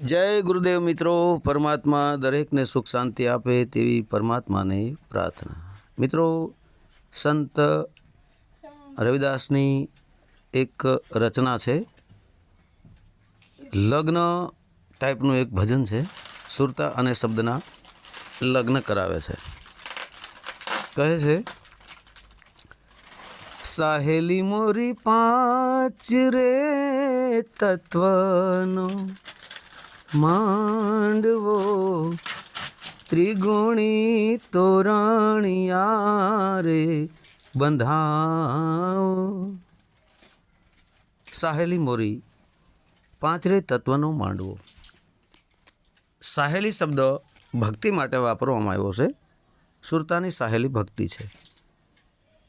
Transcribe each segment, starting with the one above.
જય ગુરુદેવ મિત્રો, પરમાત્મા દરેકને સુખ શાંતિ આપે તેવી પરમાત્માને પ્રાર્થના. મિત્રો, સંત રવિદાસની એક રચના છે. લગ્ન ટાઈપનું એક ભજન છે. સુરતા અને શબ્દના લગ્ન કરાવે છે. કહે છે, સાહેલી મોરી પાંચ રે તત્વનો માંડવો, ત્રિગુણી તોરણિયા રે બંધાવો. સાહેલી મોરી પાંચરે તત્વનો માંડવો. સાહેલી શબ્દ ભક્તિ માટે વાપરવામાં આવ્યો છે. સુરતાની સાહેલી ભક્તિ છે.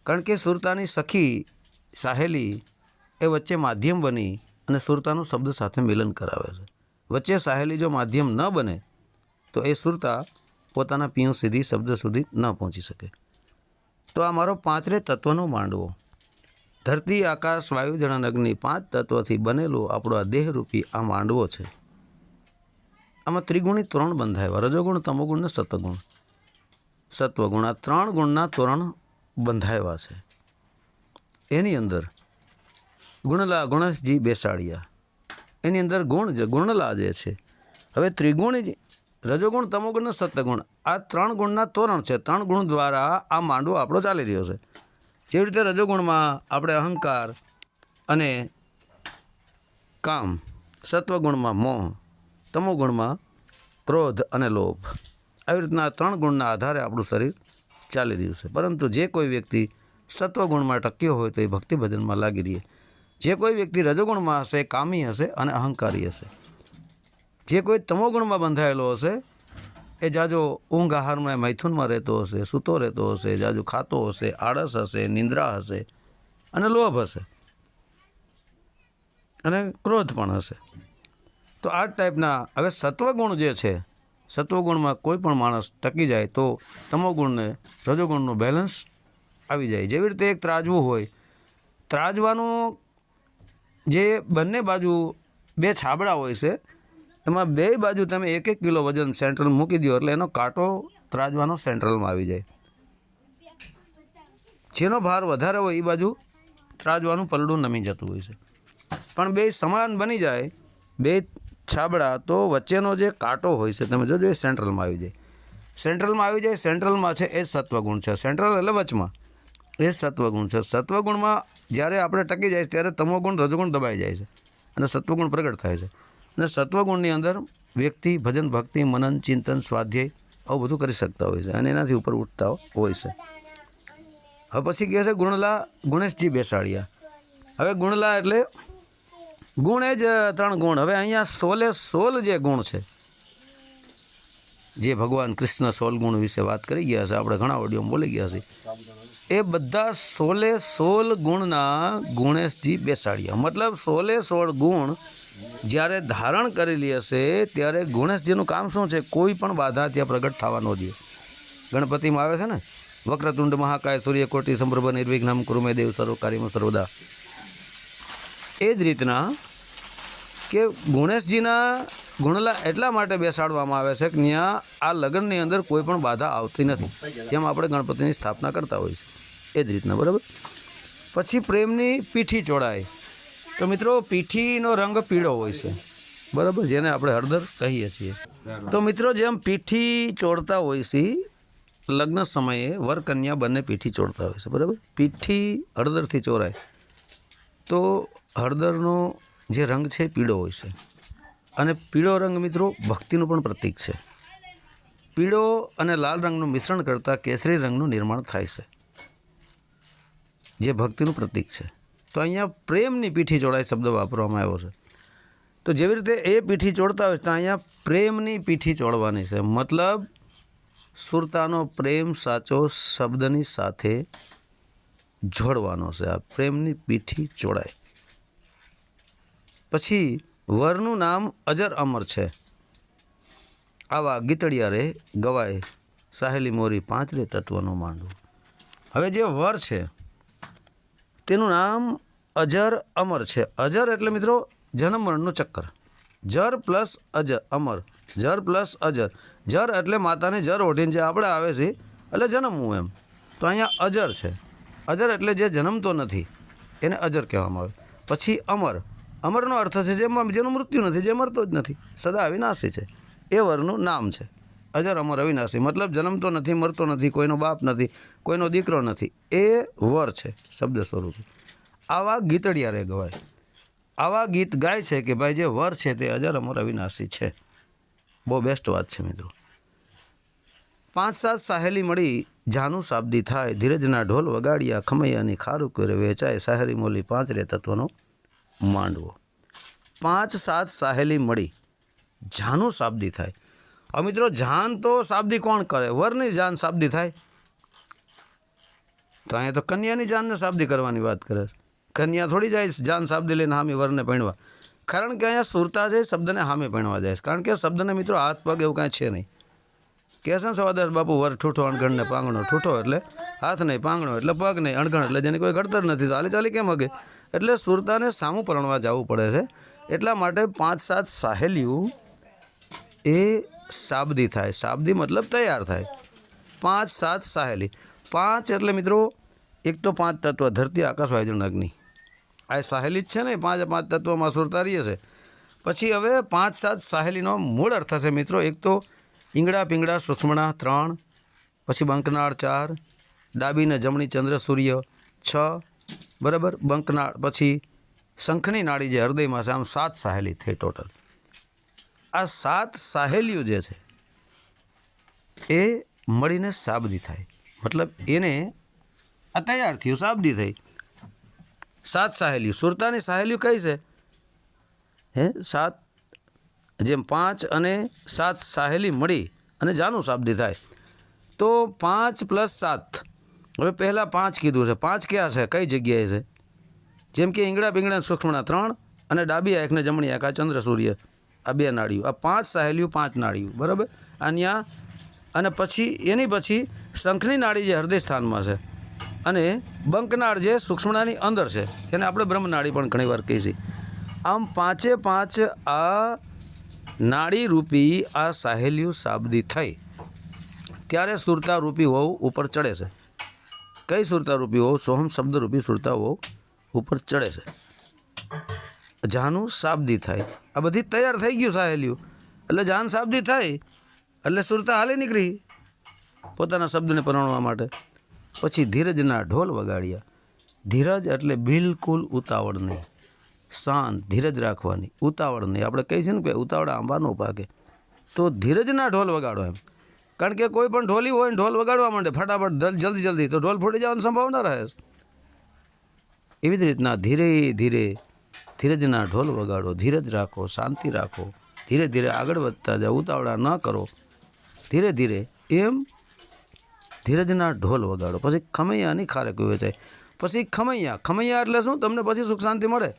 કારણ કે સુરતાની સખી સાહેલી એ વચ્ચે માધ્યમ બની અને સુરતાનો શબ્દ સાથે મિલન કરાવે છે. વચ્ચે સાહેલી જો માધ્યમ ન બને, તો એ સુરતા પોતાના પીયું સુધી શબ્દ સુધી ન પહોંચી શકે. તો આ મારો પાંચરે તત્વનો માંડવો. ધરતી, આકાશ, વાયુ જણન અગ્નિ પાંચ તત્વથી બનેલો આપણો આ દેહરૂપી આ માંડવો છે. આમાં ત્રિગુણી તોરણ બંધાવ્યા રજોગુણ, તમોગુણ ને સતગુણ સત્વગુણ આ ત્રણ ગુણના તોરણ બંધાવ્યા છે. એની અંદર ગુણલા ગુણસજી બેસાડ્યા. એની અંદર ગુણ જે, ગુણલા જે છે. હવે ત્રિગુણ રજોગુણ તમોગુણ અને સત્યગુણ આ ત્રણ ગુણના તોરણ છે. ત્રણ ગુણ દ્વારા આ માંડવો આપણો ચાલી રહ્યો છે. જેવી રીતે રજોગુણમાં આપણે અહંકાર અને કામ, સત્વગુણમાં મોહ, તમોગુણમાં ક્રોધ અને લોભ. આવી રીતના ત્રણ ગુણના આધારે આપણું શરીર ચાલી રહ્યું છે. પરંતુ જે કોઈ વ્યક્તિ સત્વગુણમાં ટક્યો હોય તો એ ભક્તિ લાગી રહે જે કોઈ વ્યક્તિ રજોગુણમાં હશે, કામી હશે અને અહંકારી હશે. જે કોઈ તમોગુણમાં બંધાયેલો હશે, એ જાજો ઊંઘ આહારમાં મૈથુનમાં રહેતો હશે, સૂતો રહેતો હશે, જાજુ ખાતો હશે, આળસ હશે, નિંદ્રા હશે અને લોભ હશે અને ક્રોધ પણ હશે. તો આ ટાઈપના, હવે સત્વગુણ જે છે, સત્વગુણમાં કોઈ પણ માણસ ટકી જાય તો તમોગુણને, રજોગુણનું બેલેન્સ આવી જાય. જેવી રીતે એક ત્રાજવું હોય, ત્રાજવાનું જે બંને બાજુ બે છાબડા હોય છે, એમાં બે બાજુ તમે એક એક કિલો વજન સેન્ટ્રલ મૂકી દો એટલે એનો કાંટો ત્રાજવાનો સેન્ટ્રલમાં આવી જાય. જેનો ભાર વધારે હોય એ બાજુ ત્રાજવાનું પલડું નમી જતું હોય છે. પણ બે સમાન બની જાય, બે છાબડા, તો વચ્ચેનો જે કાંટો હોય છે, તમે જોજો એ સેન્ટ્રલમાં આવી જાય. સેન્ટ્રલમાં આવી જાય, સેન્ટ્રલમાં છે એ સત્વગુણ છે. સેન્ટ્રલ એટલે વચમાં. એ સત્વગુણ છે. સત્વગુણમાં જ્યારે આપણે ટકી જાય ત્યારે તમોગુણ, રજોગુણ દબાઈ જાય છે અને સત્વગુણ પ્રગટ થાય છે. અને સત્વગુણની અંદર વ્યક્તિ, ભજન, ભક્તિ, મનન, ચિંતન, સ્વાધ્યાય આવું બધું કરી શકતા હોય છે અને એનાથી ઉપર ઉઠતા હોય છે. હવે પછી કહે છે ગુણલા ગુણેશજી બેસાડ્યા. હવે ગુણલા એટલે ગુણ એ જ ત્રણ ગુણ. હવે અહીંયા સોલે, સોલ જે ગુણ છે જે ભગવાન કૃષ્ણ સોલ ગુણ વિશે વાત કરી ગયા છે, આપણે ઘણા ઓડિયો બોલી ગયા છે. એ બધા સોલે સોલ ગુણના ગુણેશજી બેસાડ્યા. મતલબ સોલે સોળ ગુણ જ્યારે ધારણ કરેલી હશે, ત્યારે ગુણેશજીનું કામ શું છે? કોઈ પણ બાધા ત્યાં પ્રગટ થવા ન દે. ગણપતિમાં આવે છે ને? વક્રતુંડ મહાકાય, સૂર્યકોટી સંપ્રભ નિર્વિઘ્નમ કુરુમે દેવ સર્વ સર્વદા. એ જ રીતના કે ગુણેશજીના ગુણલા એટલા માટે બેસાડવામાં આવે છે કે ત્યાં આ લગ્નની અંદર કોઈ પણ બાધા આવતી નથી, જેમ આપણે ગણપતિની સ્થાપના કરતા હોઈએ છીએ. એ જ રીતના, બરાબર? પછી પ્રેમની પીઠી ચોળાય તો મિત્રો, પીઠીનો રંગ પીળો હોય છે, બરાબર? જેને આપણે હળદર કહીએ છીએ. તો મિત્રો, જેમ પીઠી ચોળતા હોય છે, લગ્ન સમયે વર કન્યા બંને પીઠી ચોડતા હોય છે, બરાબર? પીઠી હળદરથી ચોરાય તો હળદરનો જે રંગ છે પીળો હોય છે. અને પીળો રંગ, મિત્રો, ભક્તિનું પણ પ્રતીક છે. પીળો અને લાલ રંગનું મિશ્રણ કરતાં કેસરી રંગનું નિર્માણ થાય છે. જે ભક્તિનું પ્રતીક છે. તો અહીંયા પ્રેમની પીઠી જોડાય શબ્દ વાપરવામાં આવ્યો છે. તો જેવી રીતે એ પીઠી ચોડતા હોય તો અહીંયા પ્રેમની પીઠી ચોડવાની છે. મતલબ, સુરતાનો પ્રેમ સાચો શબ્દની સાથે જોડવાનો છે. આ પ્રેમની પીઠી જોડાય પછી વરનું નામ અજર અમર છે. આવા ગીતડિયા રે ગવાય સાહેલી મોરી પાંચરે તત્વનો માંડવું. હવે જે વર છે, તેનું નામ અજર અમર છે. અજર એટલે મિત્રો જન્મ મરણનું ચક્કર. જર પ્લસ અજર અમર. જર પ્લસ અજર. જર એટલે માતાને જર ઓઢીને જે આપણે આવે છે, એટલે જન્મવું એમ. તો અહીંયા અજર છે. અજર એટલે જે જન્મતો નથી, એને અજર કહેવામાં આવે. પછી અમર. અમરનો અર્થ છે જેમાં જેનું મૃત્યુ નથી, જે મરતો જ નથી. સદા અવિનાશી છે. એ વરનું નામ છે. અજર અમર અવિનાશી, મતલબ જન્મતો નથી, મરતો નથી, કોઈનો બાપ નથી, કોઈનો દીકરો નથી. એ વર છે, શબ્દ સ્વરૂપે. આવા ગીતડિયા રે ગવાય. આવા ગીત ગાય છે કે ભાઈ જે વર છે તે અજર અમર અવિનાશી છે. બહુ બેસ્ટ વાત છે મિત્રો. પાંચ સાત સાહેલી મળી જાનું શાબ્દી થાય, ધીરજના ઢોલ વગાડ્યા ખમૈયાની ખારું કરે વેચાય, સાહેરી મોલી પાંચ રે તત્વનો માંડવો. પાંચ સાત સાહેલી મળી. જાનું શાબ્દી થાય. હવે મિત્રો, જાન તો શાબ્દી કોણ કરે? વરની જાન શાબ્દી થાય. તો અહીંયા તો કન્યાની જાનને શાબ્દી કરવાની વાત કરે કન્યા થોડી જાય, જાન શાબ્દી લઈને હામી વરને પહેણવા કારણ કે અહીંયા સુરતા છે, શબ્દને હામે પહેણવા જાય કારણ કે શબ્દને મિત્રો હાથ પગ એવું કાંઈ છે નહીં. કહેશે ને સવાદાસ બાપુ, વર ઠૂઠો અણગણ ને પાંગણો. ઠૂઠો એટલે હાથ નહીં, પાંગણો એટલે પગ નહીં અણગણ એટલે જેને કોઈ ઘડતર નથી, તો હાલી ચાલી કેમ હગે? એટલે સુરતાને સામું પરણવા જવું પડે છે. એટલા માટે પાંચ સાત સાહેલીઓ એ શાબ્દી થાય. શાબ્દી મતલબ તૈયાર થાય. પાંચ સાત સાહેલી. પાંચ એટલે મિત્રો, એક તો પાંચ તત્વ, ધરતી આકાશ વાયુજન અગ્નિ આ સાહેલી જ છે ને, પાંચ પાંચ તત્વમાં સુરતા રહીએ છે. પછી હવે પાંચ સાત સાહેલીનો મૂળ અર્થ છે મિત્રો, એક તો ઈંગડા પીંગડા સૂક્ષ્મણા ત્રણ, પછી બંકનાળ ચાર, ડાબીને જમણી ચંદ્ર સૂર્ય છ બરાબર? બંકનાળ પછી શંખની નાળી જે હૃદયમાં છે, આમ સાત સાહેલી થઈ ટોટલ. આ સાત સાહેલીઓ જે છે, એ મળીને સાબદી થાય. મતલબ એને આ તૈયાર થયું, સાબદી થઈ. સાત સાહેલીઓ. સુરતાની સાહેલીઓ કઈ છે? હે? સાત, જેમ પાંચ અને સાત સાહેલી મળી અને જાનું સાબદી થાય. તો પાંચ પ્લસ સાત. હવે પહેલાં પાંચ કીધું છે. પાંચ ક્યાં છે? કઈ જગ્યાએ છે? જેમ કે ઈંગડા પીંગડા સૂક્ષ્મણા ત્રણ અને ડાબી આંખ ને જમણી આંખ, આ ચંદ્ર સૂર્ય, આ બે નાળિયું આ પાંચ સાહેલીઓ, પાંચ નાળિયું બરાબર? અહીંયા અને પછી, એની પછી શંખની નાળી જે હૃદય સ્થાનમાં છે અને બંકનાળ જે સૂક્ષ્મણાની અંદર છે, એને આપણે બ્રહ્મનાડી પણ ઘણીવાર કહીએ છીએ આમ પાંચે પાંચ આ નાડી રૂપી આ સાહેલીઓ સાબદી થઈ. ત્યારે સુરતા રૂપી હોવું ઉપર ચડે છે. કઈ સુરતા રૂપી વહુ સોહમ શબ્દરૂપી સુરતાઓ ઉપર ચડે છે. જાનું શાબ્દી થાય. આ બધી તૈયાર થઈ ગયું સાહેલીઓ એટલે જાન શાબ્દી થાય. એટલે સુરતા હાલી નીકળી. પોતાના શબ્દને પરણવા માટે. પછી ધીરજના ઢોલ વગાડ્યા. ધીરજ એટલે બિલકુલ ઉતાવળ નહીં શાંત ધીરજ રાખવાની. ઉતાવળ નહીં આપણે છીએ ને કે ઉતાવળ આંબાનો પાકે. તો ધીરજના ઢોલ વગાડો એમ. કારણ કે કોઈ પણ ઢોલી હોય ને ઢોલ વગાડવા માંડે, ફટાફટ જલ્દી જલ્દી. તો ઢોલ ફૂટી જવાની સંભાવના રહે એવી જ રીતના ધીરે ધીરે, ધીરજના ઢોલ વગાડો, ધીરજ રાખો, શાંતિ રાખો. ધીરે ધીરે આગળ વધતા જાઓ, ઉતાવળા ન કરો. ધીરે ધીરે એમ ધીરજના ઢોલ વગાડો. પછી ખમૈયાની ખારેક છે પછી ખમૈયા. ખમૈયા એટલે શું? તમને પછી સુખ શાંતિ મળે?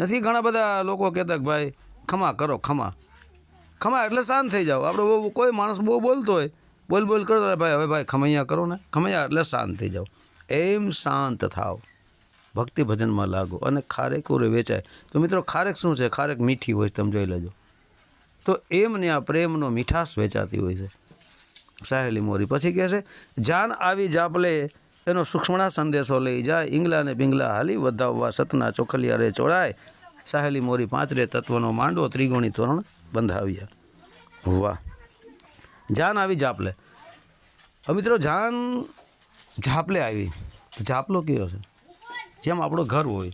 નથી? ઘણા બધા લોકો કહેતા કે ભાઈ, ખમા કરો, ખમા. ખમા એટલે શાંત થઈ જાઓ. આપણે બહુ કોઈ માણસ બહુ બોલતો હોય, બોલ બોલ કરતો ભાઈ, હવે ભાઈ, ખમૈયા કરો ને. ખમૈયા એટલે શાંત થઈ જાઓ. એમ શાંત થાવ ભક્તિ ભજનમાં લાગો અને ખારેક ઉરે વેચાય. તો મિત્રો ખારેક શું છે? ખારેક મીઠી હોય તમે જોઈ લેજો. તો એમને આ પ્રેમનો મીઠાશ વેચાતી હોય છે. સાહેલી મોરી પછી કહે છે, જાન આવી જાપલે, એનો સૂક્ષ્મણા સંદેશો લઈ જાય. ઈંગલા ને પિંગલા હાલી વધાવવા, સતના ચોખલિયા રે ચોળાય. સાહેલી મોરી પાંચરે તત્વનો માંડવો ત્રિગુણી તોરણ બંધાવ્યા વાહ. જાન આવી જાપલે. હવે મિત્રો જાન જાપલે આવી. જાપલો કયો છે? જેમ આપણો ઘર હોય,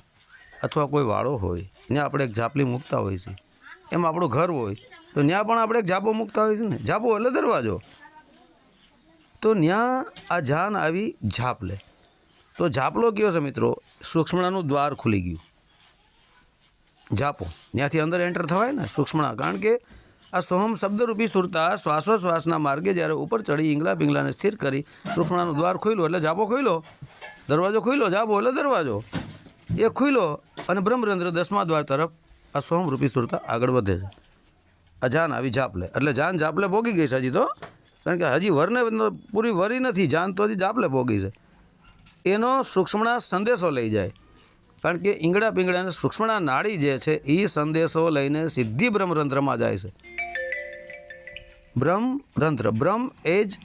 અથવા કોઈ વાળો હોય ત્યાં આપણે એક જાપલી મૂકતા હોય છે. એમ આપણું ઘર હોય, તો ત્યાં પણ આપણે એક ઝાપો મૂકતા હોય છે ને? ઝાપો એટલે દરવાજો. તો ત્યાં આ જાન આવી ઝાપલે તો ઝાપલો કયો છે મિત્રો? સૂક્ષ્મણાનું દ્વાર ખુલી ગયું. ઝાપો ત્યાંથી અંદર એન્ટર થવાય ને સૂક્ષ્મણા. કારણ કે આ સોહમ શબ્દરૂપી સુરતા શ્વાસોશ્વાસના માર્ગે જ્યારે ઉપર ચડી ઈંગલા પિંગલાને સ્થિર કરી સૂક્ષ્મણાનું દ્વાર ખુલ્યું એટલે જાપો ખુલ્યો. દરવાજો ખુલ્યો, જાપો એટલે દરવાજો. એ ખુલ્યો અને બ્રહ્મરંધ્ર દસમા દ્વાર તરફ આ સોહમ રૂપી સુરતા આગળ વધે છે. આ જાન આવી ઝાપલે એટલે જાન ઝાપલે ભોગી ગઈ છે હજી તો. કારણ કે હજી વરને પૂરી વરી નથી. જાન તો હજી ઝાપલે ભોગી છે. એનો સૂક્ષ્મણા સંદેશો લઈ જાય. કારણ કે ઈંગડા પિંગળા અને સૂક્ષ્મણા નાડી જે છે એ સંદેશો લઈને સીધી બ્રહ્મરંધ્રમાં જાય છે. બ્રહ્મરંધ્ર. બ્રહ્મ એ જ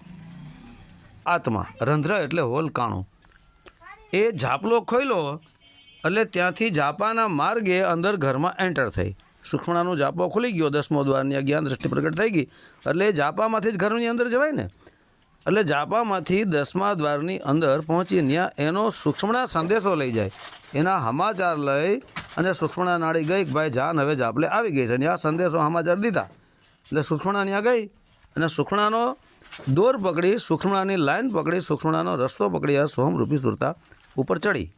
આત્મા. રંધ્ર એટલે હોલ કાણું. એ ઝાપલો ખોલ્યો એટલે ત્યાંથી ઝાપાના માર્ગે અંદર ઘરમાં એન્ટર થઈ. સુક્ષ્મણાનો ઝાપો ખુલી ગયો, દસમો દ્વારની જ્ઞાન દ્રષ્ટિ પ્રગટ થઈ ગઈ. એટલે ઝાપામાંથી જ ઘરની અંદર જવાય ને. એટલે ઝાપામાંથી દસમા દ્વારની અંદર પહોંચી ત્યાં એનો સુક્ષ્મણા સંદેશો લઈ જાય. એના સમાચાર લઈ અને સૂક્ષ્મણા નાળી ગઈ કે ભાઈ જાન હવે જાપલે આવી ગઈ છે. અને આ સંદેશો સમાચાર દીધા. એટલે સૂક્ષ્મણા ત્યાં ગઈ અને સૂક્ષ્મણાનો દોર પકડી, સૂક્ષ્મણાની લાઈન પકડી, સૂક્ષ્મણાનો રસ્તો પકડી, આ સોમરૂપી સુરતા ઉપર ચડી.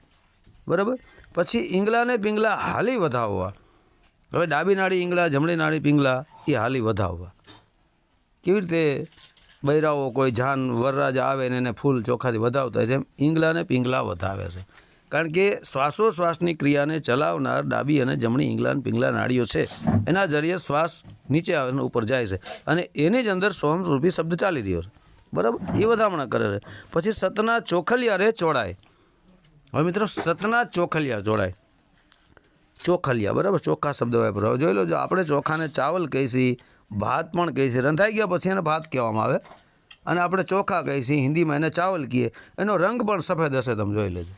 બરાબર? પછી ઈંગલાને પિંગલા હાલી વધાવવા. હવે ડાબી નાળી ઈંગલા, જમણી નાળી પિંગલા એ હાલી વધાવવા. કેવી રીતે? બૈરાઓ કોઈ જાન વરરાજા આવે ને એને ફૂલ ચોખાથી વધાવતા છે. એમ ઈંગલાને પિંગલા વધાવે છે. કારણ કે શ્વાસોશ્વાસની ક્રિયાને ચલાવનાર ડાબી અને જમણી ઈંગલા પિંગલા નાળીઓ છે. એના જરીએ શ્વાસ નીચે આવે અને ઉપર જાય છે. અને એની જ અંદર સોમરૂપી શબ્દ ચાલી રહ્યો છે. બરાબર? એ વધામણા કરે છે. પછી સતના ચોખલિયારે ચોળાય. હવે મિત્રો, સતના ચોખલિયા જોડાય ચોખલિયા, બરાબર? ચોખ્ખા શબ્દ વાપરો. જોઈ લો જો આપણે ચોખાને ચાવલ કહીશી ભાત પણ કહીશી રંધાઈ ગયા પછી એને ભાત કહેવામાં આવે. અને આપણે ચોખા કહીશી હિન્દીમાં એને ચાવલ કહીએ. એનો રંગ પણ સફેદ હશે, તમે જોઈ લેજો.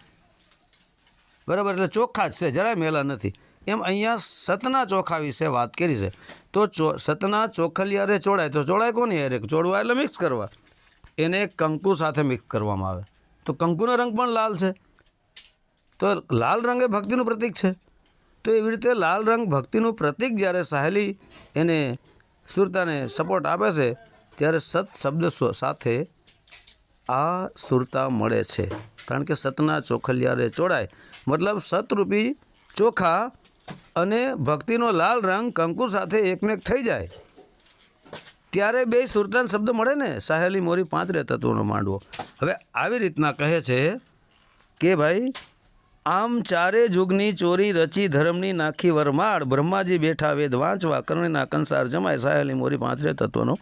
બરાબર, એટલે ચોખ્ખા જ છે, જરાય મેલા નથી. એમ અહીંયા સતના ચોખા વિશે વાત કરી છે. તો ચો, સતના ચોખલિયારે ચોડાય તો ચોડાય કોની યારે ચોડવા એટલે મિક્સ કરવા. એને કંકુ સાથે મિક્સ કરવામાં આવે. તો કંકુનો રંગ પણ લાલ છે. તો લાલ રંગ એ ભક્તિનું પ્રતીક છે. તો એવી રીતે લાલ રંગ ભક્તિનું પ્રતીક જ્યારે સાહેલી એને સુરતાને સપોર્ટ આપે છે, ત્યારે સત શબ્દ સાથે આ સુરતા મળે છે. કારણ કે સતના ચોખલિયારે ચોડાય મતલબ સતરૂપી ચોખા અને ભક્તિનો લાલ રંગ કંકુ સાથે એકમેક થઈ જાય. ત્યારે બે સુરતાન શબ્દ મળે ને, સાહેલી મોરી પાંત્રે તત્વોનો માંડવો. હવે આવી રીતના કહે છે કે ભાઈ આમ ચારે જુગની ચોરી રચી ધર્મની નાખી વરમાળ. બ્રહ્માજી બેઠા વેદ વાંચવા, કરણીના કંસાર જમાય સાહેલી મોરી પાંચરે તત્વનો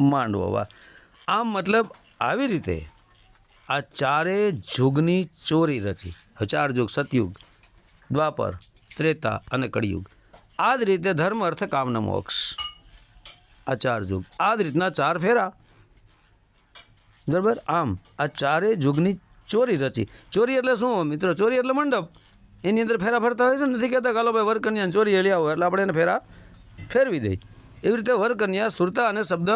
માંડવવા. આમ મતલબ આવી રીતે આ ચારે જુગની ચોરી રચી. ચાર જુગ સતયુગ, દ્વાપર, ત્રેતા અને કળિયુગ. આ જ રીતે ધર્મ, અર્થ, કામન મોક્ષ. આ ચાર જુગ. આ જ રીતના ચાર ફેરા. બરાબર? આમ આ ચારે જુગની ચોરી રચી. ચોરી એટલે શું, મિત્રો? ચોરી એટલે મંડપ. એની અંદર ફેરા ફરતા હોય છે નથી કહેતા કાલો ભાઈ વરકન્યા ચોરી હેલી આવો, એટલે આપણે એને ફેરા ફેરવી દઈ એવી રીતે વરકન્યા, સુરતા અને શબ્દ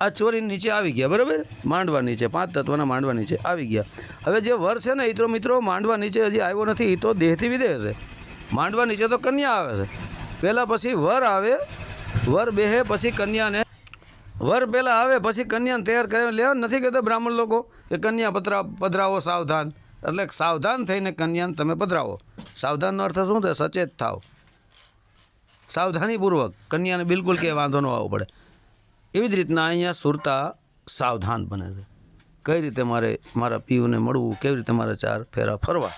આ ચોરી નીચે આવી ગયા, બરાબર? માંડવા નીચે, પાંચ તત્વના માંડવા નીચે આવી ગયા. હવે જે વર છે ને એ મિત્રો, માંડવા નીચે હજી આવ્યો નથી એ તો દેહથી વિદેહ છે. માંડવા નીચે તો કન્યા આવે છે. પહેલાં પછી વર આવે, વર બેહે, પછી કન્યાને વર પહેલાં આવે, પછી કન્યાને તૈયાર કરે લેવા. નથી કહેતા બ્રાહ્મણ લોકો કે કન્યા પધરા પધરાવો સાવધાન. એટલે સાવધાન થઈને કન્યાને તમે પધરાવો. સાવધાનનો અર્થ શું થાય? સચેત થાવ. સાવધાનીપૂર્વક. કન્યાને બિલકુલ કે વાંધો ન આવવો પડે. એવી જ રીતના અહીંયા સુરતા સાવધાન બને છે. કઈ રીતે મારે, મારા પીયુને મળવું? કેવી રીતે મારે ચાર ફેરા ફરવા?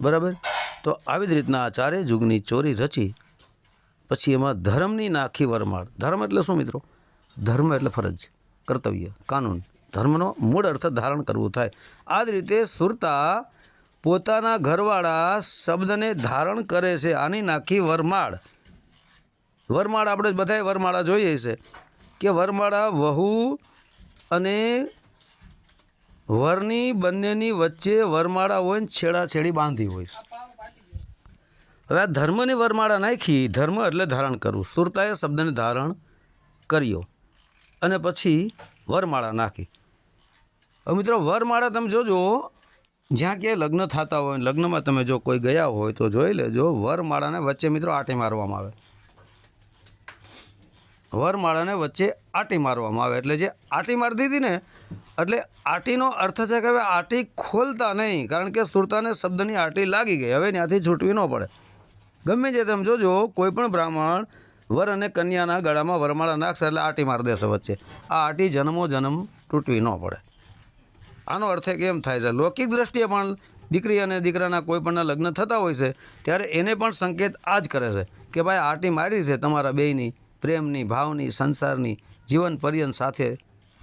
બરાબર? તો આવી જ રીતના આ ચારે જુગની ચોરી રચી. પછી એમાં ધર્મની નાખી વરમાળ. ધર્મ એટલે શું મિત્રો? ધર્મ એટલે ફરજ કર્તવ્ય, કાનૂન. ધર્મનો મૂળ અર્થ ધારણ કરવું થાય. આ જ રીતે સુરતા પોતાના ઘરવાળા શબ્દને ધારણ કરે છે. આની નાખી વરમાળ. વરમાળ આપણે બધાએ વરમાળા જોઈએ છે કે વરમાળા વહુ અને વરની બંનેની વચ્ચે વરમાળા હોય ને છેડાછેડી બાંધી હોય છે. હવે આ ધર્મની વરમાળા નાખી, ધર્મ એટલે ધારણ કરવું. સુરતાએ શબ્દને ધારણ કર્યો. અને પછી વરમાળા નાખી. હવે મિત્રો, વરમાળા તમે જોજો, જ્યાં ક્યાંય લગ્ન થતા હોય, લગ્નમાં તમે જો કોઈ ગયા હોય તો જોઈ લેજો, વરમાળાને વચ્ચે મિત્રો આટી મારવામાં આવે. વરમાળાને વચ્ચે આટી મારવામાં આવે. એટલે જે આટી મારી દીધી ને, એટલે આટીનો અર્થ છે કે હવે આટી ખોલતા નહીં, કારણ કે સુરતાને શબ્દની આટી લાગી ગઈ. હવે ત્યાંથી છૂટવી ન પડે. ગમે જે તમે જોજો, કોઈ પણ બ્રાહ્મણ વર અને કન્યાના ગળામાં વરમાળા નાખશે એટલે આટી મારી દેશે વચ્ચે. આ આટી જન્મો જન્મ તૂટવી ન પડે. આનો અર્થ એક એમ થાય છે, લૌકિક દ્રષ્ટિએ પણ દીકરી અને દીકરાના કોઈ પણના લગ્ન થતા હોય છે, ત્યારે એને પણ સંકેત આ જ કરે છે કે ભાઈ આટી મારી છે તમારા બેયની પ્રેમની, ભાવની, સંસારની, જીવન પર્યંત સાથે,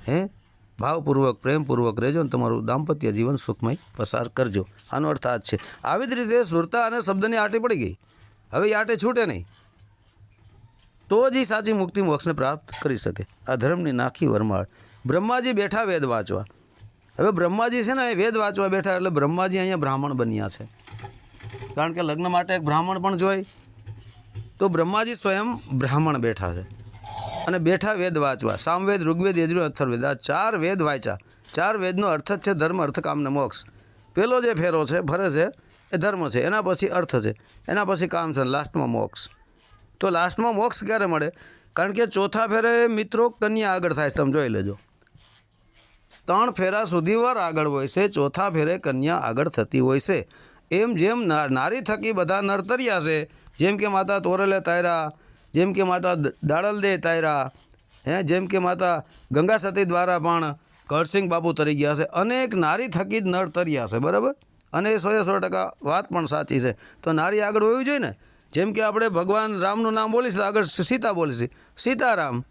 હે? ભાવપૂર્વક, પ્રેમપૂર્વક રહેજો અને તમારું દાંપત્ય જીવન સુખમય પસાર કરજો. આનો અર્થ આ જ છે. આવી જ રીતે સુરતા અને શબ્દની આટી પડી ગઈ. હવે એ આટે છૂટે નહીં. તો જ એ સાચી મુક્તિ મોક્ષને પ્રાપ્ત કરી શકે. આ ધર્મની નાખી વરમાળ. બ્રહ્માજી બેઠા વેદ વાંચવા. હવે બ્રહ્માજી છે ને, એ વેદ વાંચવા બેઠા એટલે બ્રહ્માજી અહીંયા બ્રાહ્મણ બન્યા છે. કારણ કે લગ્ન માટે એક બ્રાહ્મણ પણ જોઈ. તો બ્રહ્માજી સ્વયં બ્રાહ્મણ બેઠા છે. અને બેઠા વેદ વાંચવા. સામવેદ, ઋગ્વેદ યજુર અથર્વેદ. આ ચાર વેદ વાંચ્યા. ચાર વેદનો અર્થ જ છે ધર્મ, અર્થ, કામ ને મોક્ષ. પેલો જે ફેરો છે ફરે છે, એ ધર્મ છે. એના પછી અર્થ છે. એના પછી કામ છે લાસ્ટમાં મોક્ષ. તો લાસ્ટમાં મોક્ષ ક્યારે મળે? કારણ કે ચોથા ફેરે મિત્રો કન્યા આગળ થાય છે, તમે જોઈ લેજો. ત્રણ ફેરા સુધી વાર આગળ હોય છે, ચોથા ફેરે કન્યા આગળ થતી હોય છે. એમ જેમ નારી થકી બધા નર્તર્યા છે, જેમ કે માતા તોરલે તાયરા, જેમ કે માતા દાડલ દાડલદે તાયરા, હે, જેમ કે માતા ગંગા સતી દ્વારા પણ કરસિંગ બાપુ તરી ગયા છે. અનેક નારી થકી જ નર તર્યા છે, બરાબર? અને એ સો સો ટકા વાત પણ સાચી છે. તો નારી આગળ હોવી જોઈએ ને? જેમ કે આપણે ભગવાન રામનું નામ બોલીશું આગળ સીતા બોલીશું સીતારામ.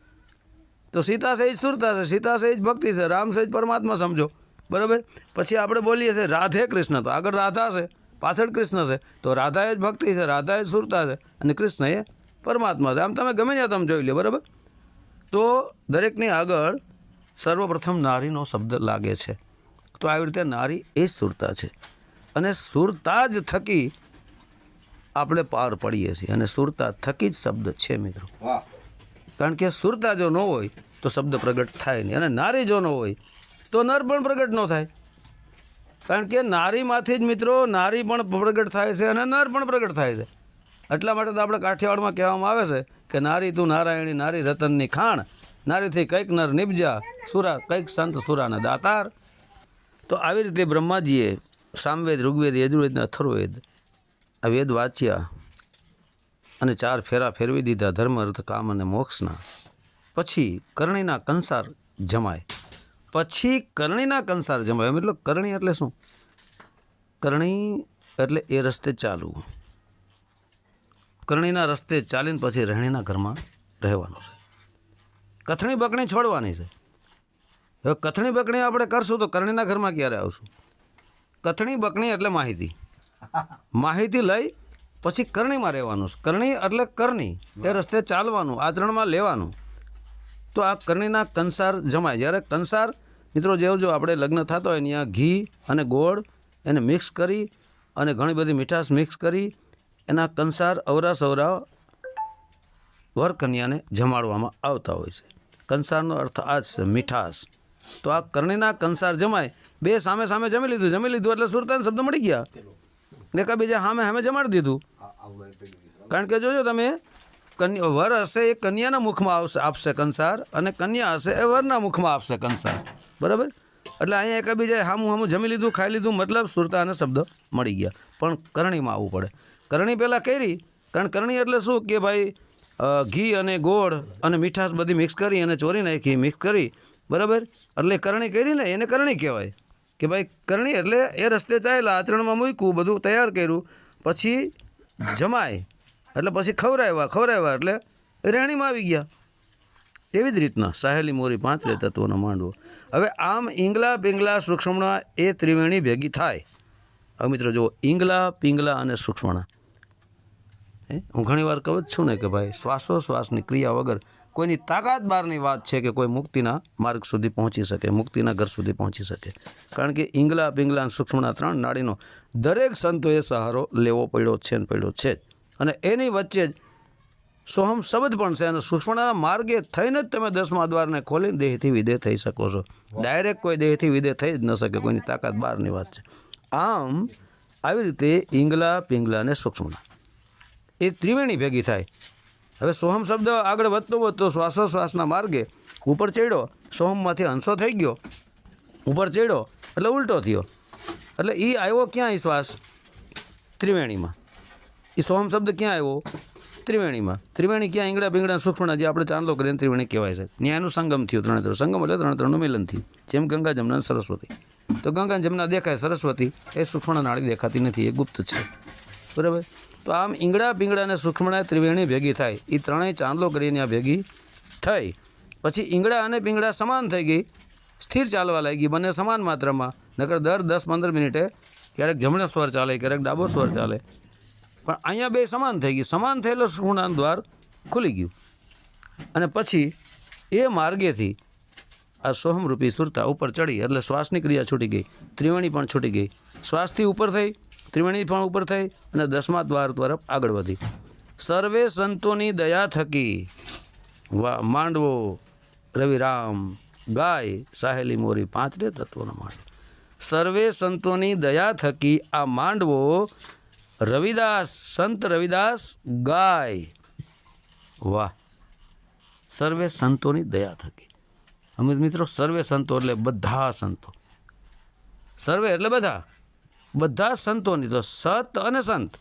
તો સીતા સહિત સુરતા છે, સીતા સહિત ભક્તિ છે, રામ સહિત પરમાત્મા સમજો. બરાબર? પછી આપણે બોલીએ છીએ રાધે કૃષ્ણ. તો આગળ રાધા છે, પાછળ કૃષ્ણ છે. તો રાધા એ જ ભક્તિ છે રાધા એ જ સુરતા છે, અને કૃષ્ણ એ પરમાત્મા છે. આમ તમે ગમે ત્યાં તમે જોઈ લો, બરાબર? તો દરેકની આગળ સર્વપ્રથમ નારીનો શબ્દ લાગે છે. તો આવી રીતે નારી એ સુરતા છે. અને સુરતા જ થકી આપણે પાર પડીએ છીએ. અને સુરતા થકી જ શબ્દ છે મિત્રો. કારણ કે સુરતા જો ન હોય તો શબ્દ પ્રગટ થાય નહીં. અને નારી જો ન હોય તો નર પણ પ્રગટ ન થાય. કારણ કે નારીમાંથી જ મિત્રો નારી પણ પ્રગટ થાય છે અને નર પણ પ્રગટ થાય છે. એટલા માટે તો આપણે કાઠિયાવાડમાં કહેવામાં આવે છે કે નારી તું નારાયણી નારી રતનની ખાણ નારીથી કંઈક નર નિપજા સુરા કંઈક સંત સુરાના દાતાર. તો આવી રીતે બ્રહ્માજીએ સામવેદ ઋગ્વેદ યજુર્વેદ અથર્વવેદ વેદ વાંચ્યા અને ચાર ફેરા ફેરવી દીધા ધર્મ, અર્થ, કામ અને મોક્ષના. પછી કરણીના કંસાર જમાય. પછી કરણીના કંસાર જમાય. મતલબ કરણી એટલે શું? કરણી એટલે એ રસ્તે ચાલવું. કરણીના રસ્તે ચાલીને પછી રહેણીના ઘરમાં રહેવાનું છે. કથણી બકણી છોડવાની છે. હવે કથણી બકણી આપણે કરશું તો કરણીના ઘરમાં ક્યારે આવશું? કથણી બકણી એટલે માહિતી. માહિતી લઈ, પછી કરણીમાં રહેવાનું. કરણી એટલે કરણી, એ રસ્તે ચાલવાનું, આચરણમાં લેવાનું. તો આ કરણીના કંસાર જમાય. જ્યારે કંસાર, મિત્રો, જેવું જો આપણે લગ્ન થતા હોય ત્યાં ઘી અને ગોળ એને મિક્સ કરી અને ઘણી બધી મીઠાશ મિક્સ કરી, એના કંસાર અવરા સવરા વર કન્યાને જમાડવામાં આવતા હોય છે. કંસારનો અર્થ આ જ છે, મીઠાશ. તો આ કરણીના કંસાર જમાય. બે સામે સામે જમી લીધું. જમી લીધું એટલે સુરતાન શબ્દ મળી ગયા. ને બીજા સામે સામે જમાડી દીધું. કારણ કે જોજો તમે કન્યા વર હશે એ કન્યાના મુખમાં આવશે આપશે કંસાર અને કન્યા હશે એ વરના મુખમાં આપશે કંસાર. બરાબર? એટલે અહીંયા એકબીજાએ હામું હામું જમી લીધું ખાઈ લીધું મતલબ સુરતા અને શબ્દ મળી ગયા. પણ કરણીમાં આવવું પડે. કરણી પહેલાં કરી કારણ કરણી એટલે શું કે ભાઈ ઘી અને ગોળ અને મીઠાશ બધી મિક્સ કરી અને ચોરી નાખી મિક્સ કરી. બરાબર? એટલે કરણી કરી ને એને કરણી કહેવાય. કે ભાઈ કરણી એટલે એ રસ્તે ચાલ્યા આચરણમાં મૂક્યું, બધું તૈયાર કર્યું, પછી જમાય. એટલે પછી ખવરાવ્યા ખવરાવ્યા એટલે રહેણીમાં આવી ગયા. એવી જ રીતના સાહેલી મોરી પાંચરે તત્વોનો માંડવો. હવે આમ ઈંગલા પિંગલા સૂક્ષ્મણા એ ત્રિવેણી ભેગી થાય. હવે મિત્રો જુઓ, ઈંગલા પિંગલા અને સૂક્ષ્મણા. હે ઘણીવાર કહું જ છું ને કે ભાઈ શ્વાસોશ્વાસની ક્રિયા વગર કોઈની તાકાત બહારની વાત છે કે કોઈ મુક્તિના માર્ગ સુધી પહોંચી શકે મુક્તિના ઘર સુધી પહોંચી શકે. કારણ કે ઇંગલા પિંગલા અને સૂક્ષ્મણા ત્રણ નાડીનો દરેક સંતોએ સહારો લેવો પડ્યો છે ને પડ્યો છે જ. અને એની વચ્ચે જ સોહમ શબ્દ પણ છે અને સુક્ષ્મણાના માર્ગે થઈને જ તમે દસમા દ્વારને ખોલીને દેહથી વિદેહ થઈ શકો છો. ડાયરેક્ટ કોઈ દેહથી વિદેહ થઈ જ ન શકે કોઈની તાકાત બહારની વાત છે. આમ આવી રીતે ઈંગલા પિંગલા અને સુક્ષ્મણા. એ ત્રિવેણી ભેગી થાય. હવે સોહમ શબ્દ આગળ વધતો વધતો શ્વાસોશ્વાસના માર્ગે ઉપર ચડ્યો, સોહમમાંથી હંસો થઈ ગયો. ઉપર ચડ્યો, એટલે ઉલટો થયો. એટલે એ આવ્યો ક્યાં એ શ્વાસ? ત્રિવેણીમાં. એ સોહમ શબ્દ ક્યાં આવ્યો? ત્રિવેણીમાં. ત્રિવેણી ક્યાં ઈંગડા બીંગડા સૂક્ષ્મણા જે આપણે ચાંદલો કરીને ત્રિવેણી કહેવાય છે. ન્યાયનું સંગમ થયું ત્રણે ત્રણ. સંગમ એટલે ત્રણ ત્રણનું મિલન થયું. જેમ ગંગા જમના સરસ્વતી. તો ગંગા જમના દેખાય સરસ્વતી, એ સૂક્ષ્મણા નાળી દેખાતી નથી, એ ગુપ્ત છે. બરાબર? તો આમ ઈંગડા પીંગડા અને સૂક્ષ્મણા ત્રિવેણી ભેગી થાય. એ ત્રણેય ચાંદલો કરીને આ ભેગી થઈ. પછી ઈંગડા અને પીંગળા સમાન થઈ ગઈ. સ્થિર ચાલવા લાગી બંને સમાન માત્રામાં. નકર દર દસ પંદર મિનિટે ક્યારેક જમણે સ્વર ચાલે, ક્યારેક ડાબો સ્વર ચાલે. પણ અહીંયા બે સમાન થઈ ગઈ. સમાન થયેલો શ્રુણાન દ્વાર ખુલી ગયું. અને પછી એ માર્ગેથી આ સોહમરૂપી સુરતા ઉપર ચડી. એટલે શ્વાસની ક્રિયા છૂટી ગઈ. ત્રિવેણી પણ છૂટી ગઈ. શ્વાસથી ઉપર થઈ. ત્રિવેણી પણ ઉપર થઈ અને દસમા દ્વાર તરફ આગળ વધી. સર્વે સંતોની દયા થકી માંડવો રવિરામ ગાય સાહેલી મોરી પાંચરે તત્વનો માંડવો. સર્વે સંતોની દયા થકી આ માંડવો રવિદાસ, સંત રવિદાસ ગાય. વાહ. સર્વે સંતોની દયા થકી. અમિત મિત્રો, સર્વે સંતો એટલે બધા સંતો. સર્વે એટલે બધા? બધા સંતોની તો સત અને સંત.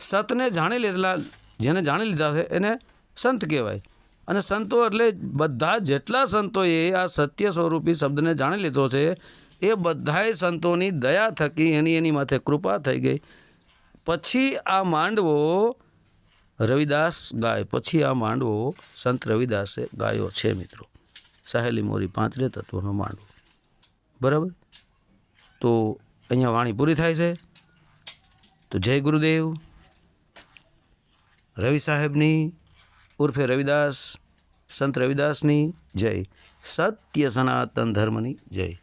સતને જાણી લીધેલા, જેને જાણી લીધા છે એને સંત કહેવાય. અને સંતો એટલે બધા જેટલા સંતોએ આ સત્ય સ્વરૂપી શબ્દને જાણી લીધો છે, એ બધાય સંતોની દયા થકી એની એની માથે કૃપા થઈ ગઈ. પછી આ માંડવો રવિદાસ ગાય. પછી આ માંડવો સંત રવિદાસે ગાયો છે મિત્રો. સાહેલી મોરી પાંત્રે તત્વનો માંડવો. બરાબર? તો અહીંયા વાણી પૂરી થાય છે. તો જય ગુરુદેવ. રવિ સાહેબની ઉર્ફે રવિદાસ, સંત રવિદાસની જય. સત્ય સનાતન ધર્મની જય.